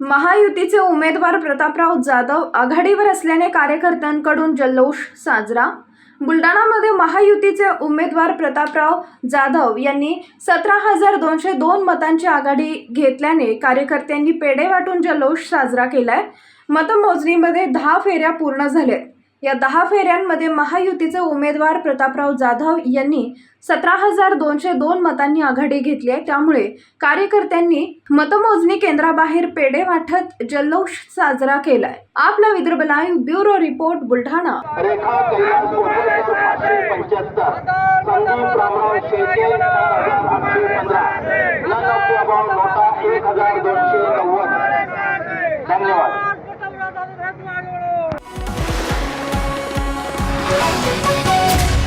महायुतीचे उमेदवार प्रतापराव जाधव आघाडीवर असल्याने कार्यकर्त्यांकडून जल्लोष साजरा. बुलढाणामध्ये महायुतीचे उमेदवार प्रतापराव जाधव यांनी सतरा हजार दोनशे दोन मतांची आघाडी घेतल्याने कार्यकर्त्यांनी पेढे वाटून जल्लोष साजरा केलाय. मतमोजणीमध्ये दहा फेऱ्या पूर्ण झाल्या या दहा फेऱ्यांमध्ये महायुतीचे उमेदवार प्रतापराव जाधव यांनी सतरा हजार दोनशे दोन मतांनी आघाडी घेतली आहे. त्यामुळे कार्यकर्त्यांनी मतमोजणी केंद्राबाहेर पेढे वाटत जल्लोष साजरा केलाय. आपला Vidarbha live bureau report Buldhana. एक हजार